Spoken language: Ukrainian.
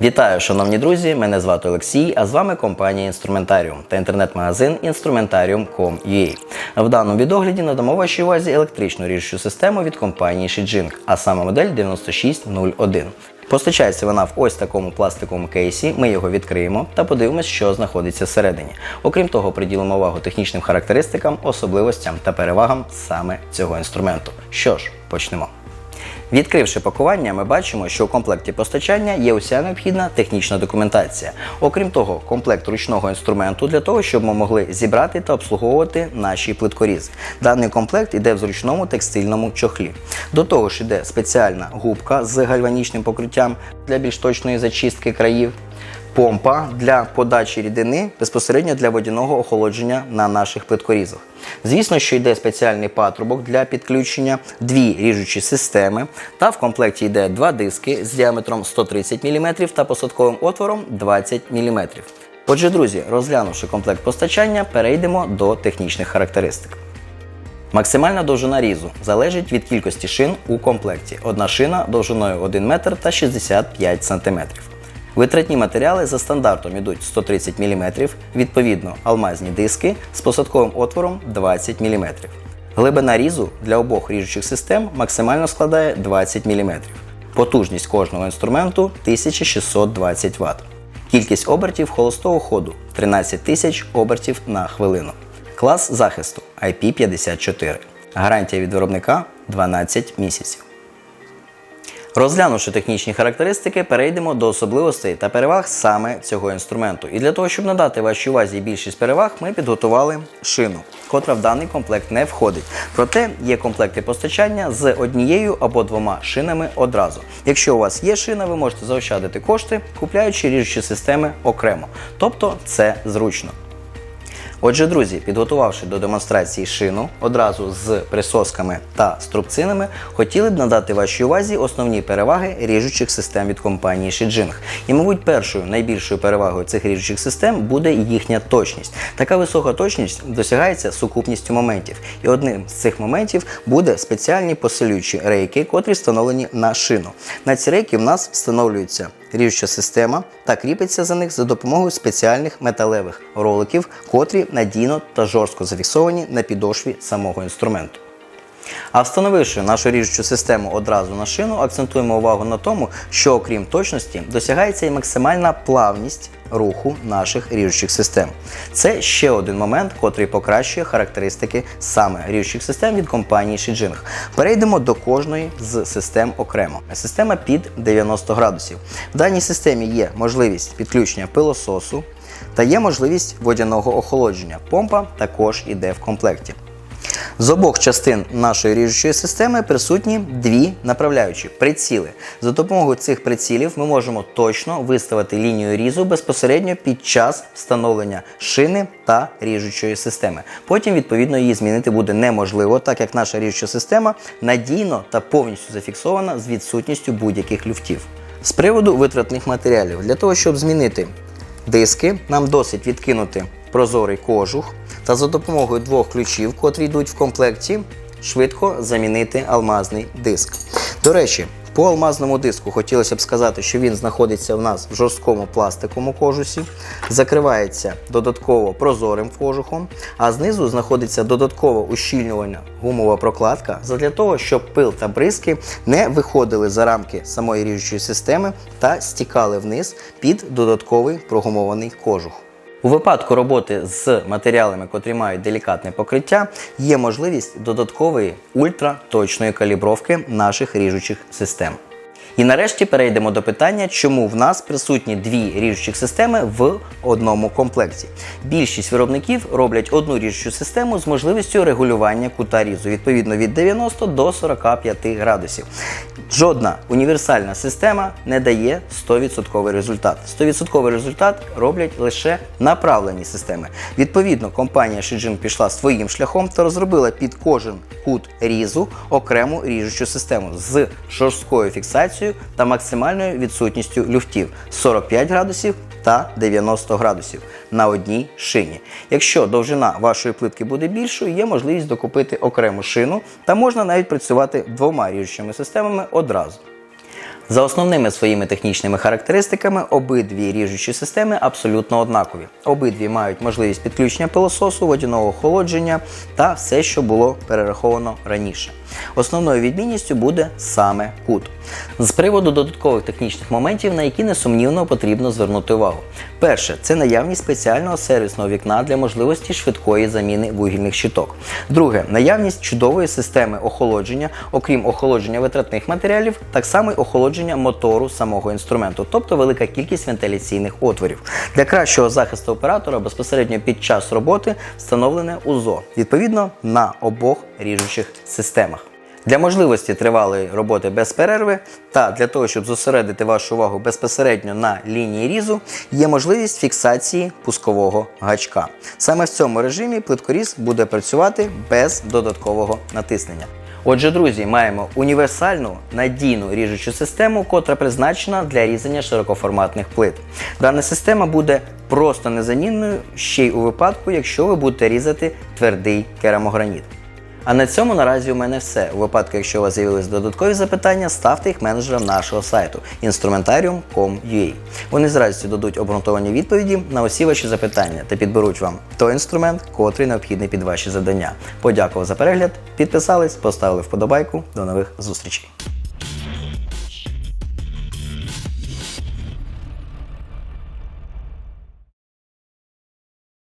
Вітаю, шановні друзі! Мене звати Олексій, а з вами компанія Інструментаріум та інтернет-магазин Instrumentarium.com.ua. В даному відогляді надамо вашій увазі електричну ріжучу систему від компанії Shijing, а саме модель 9601. Постачається вона в ось такому пластиковому кейсі. Ми його відкриємо та подивимось, що знаходиться всередині. Окрім того, приділимо увагу технічним характеристикам, особливостям та перевагам саме цього інструменту. Що ж, почнемо. Відкривши пакування, ми бачимо, що у комплекті постачання є уся необхідна технічна документація. Окрім того, комплект ручного інструменту для того, щоб ми могли зібрати та обслуговувати наші плиткоріз. Даний комплект іде в зручному текстильному чохлі. До того ж іде спеціальна губка з гальванічним покриттям для більш точної зачистки країв помпа для подачі рідини безпосередньо для водяного охолодження на наших плиткорізах. Звісно, що йде спеціальний патрубок для підключення, дві ріжучі системи, та в комплекті йде два диски з діаметром 130 мм та посадковим отвором 20 мм. Отже, друзі, розглянувши комплект постачання, перейдемо до технічних характеристик. Максимальна довжина різу залежить від кількості шин у комплекті. Одна шина довжиною 1 метр та 65 см. Витратні матеріали за стандартом йдуть 130 мм, відповідно алмазні диски з посадковим отвором 20 мм. Глибина різу для обох ріжучих систем максимально складає 20 мм. Потужність кожного інструменту 1620 Вт. Кількість обертів холостого ходу 13 тисяч обертів на хвилину. Клас захисту IP54. Гарантія від виробника 12 місяців. Розглянувши технічні характеристики, перейдемо до особливостей та переваг саме цього інструменту. І для того, щоб надати вашій увазі більшість переваг, ми підготували шину, котра в даний комплект не входить. Проте є комплекти постачання з однією або двома шинами одразу. Якщо у вас є шина, ви можете заощадити кошти, купляючи ріжучі системи окремо. Тобто це зручно. Отже, друзі, підготувавши до демонстрації шину одразу з присосками та струбцинами, хотіли б надати вашій увазі основні переваги ріжучих систем від компанії Shijing. І, мабуть, першою найбільшою перевагою цих ріжучих систем буде їхня точність. Така висока точність досягається сукупністю моментів. І одним з цих моментів буде спеціальні посилюючі рейки, котрі встановлені на шину. На ці рейки в нас встановлюються ріжуча система та кріпиться за них за допомогою спеціальних металевих роликів, котрі надійно та жорстко зафіксовані на підошві самого інструменту. А встановивши нашу ріжучу систему одразу на шину, акцентуємо увагу на тому, що окрім точності досягається і максимальна плавність руху наших ріжучих систем. Це ще один момент, котрий покращує характеристики саме ріжучих систем від компанії Shijing. Перейдемо до кожної з систем окремо. Система під 90 градусів. В даній системі є можливість підключення пилососу та є можливість водяного охолодження. Помпа також іде в комплекті. З обох частин нашої ріжучої системи присутні дві направляючі приціли. За допомогою цих прицілів ми можемо точно виставити лінію різу безпосередньо під час встановлення шини та ріжучої системи. Потім, відповідно, її змінити буде неможливо, так як наша ріжуча система надійно та повністю зафіксована з відсутністю будь-яких люфтів. З приводу витратних матеріалів, для того, щоб змінити диски, нам досить відкинути прозорий кожух та за допомогою двох ключів, котрі йдуть в комплекті, швидко замінити алмазний диск. До речі, по алмазному диску хотілося б сказати, що він знаходиться в нас в жорсткому пластиковому кожусі, закривається додатково прозорим кожухом, а знизу знаходиться додатково ущільнювальна гумова прокладка для того, щоб пил та бризки не виходили за рамки самої ріжучої системи та стікали вниз під додатковий прогумований кожух. У випадку роботи з матеріалами, котрі мають делікатне покриття, є можливість додаткової ультраточної калібровки наших ріжучих систем. І нарешті перейдемо до питання, чому в нас присутні дві ріжучих системи в одному комплекті. Більшість виробників роблять одну ріжучу систему з можливістю регулювання кута різу відповідно від 90 до 45 градусів. Жодна універсальна система не дає 100% результат. 100% результат роблять лише направлені системи. Відповідно, компанія Shijing пішла своїм шляхом та розробила під кожен кут різу окрему ріжучу систему з жорсткою фіксацією та максимальною відсутністю люфтів 45 градусів та 90 градусів на одній шині. Якщо довжина вашої плитки буде більшою, є можливість докупити окрему шину та можна навіть працювати двома ріжучими системами одразу. За основними своїми технічними характеристиками обидві ріжучі системи абсолютно однакові. Обидві мають можливість підключення пилососу, водяного охолодження та все, що було перераховано раніше. Основною відмінністю буде саме кут. З приводу додаткових технічних моментів, на які несумнівно потрібно звернути увагу. Перше, це наявність спеціального сервісного вікна для можливості швидкої заміни вугільних щиток. Друге, наявність чудової системи охолодження, окрім охолодження витратних матеріалів, так само й охолодження мотору самого інструменту, тобто велика кількість вентиляційних отворів. Для кращого захисту оператора безпосередньо під час роботи встановлене УЗО, відповідно на обох ріжучих системах. Для можливості тривалої роботи без перерви та для того, щоб зосередити вашу увагу безпосередньо на лінії різу, є можливість фіксації пускового гачка. Саме в цьому режимі плиткоріз буде працювати без додаткового натиснення. Отже, друзі, маємо універсальну надійну ріжучу систему, котра призначена для різання широкоформатних плит. Дана система буде просто незамінною ще й у випадку, якщо ви будете різати твердий керамограніт. А на цьому наразі у мене все. У випадку, якщо у вас з'явились додаткові запитання, ставте їх менеджерам нашого сайту instrumentarium.com.ua. Вони з радістю дадуть обґрунтовані відповіді на усі ваші запитання та підберуть вам той інструмент, котрий необхідний під ваші завдання. Подякував за перегляд, підписались, поставили вподобайку. До нових зустрічей.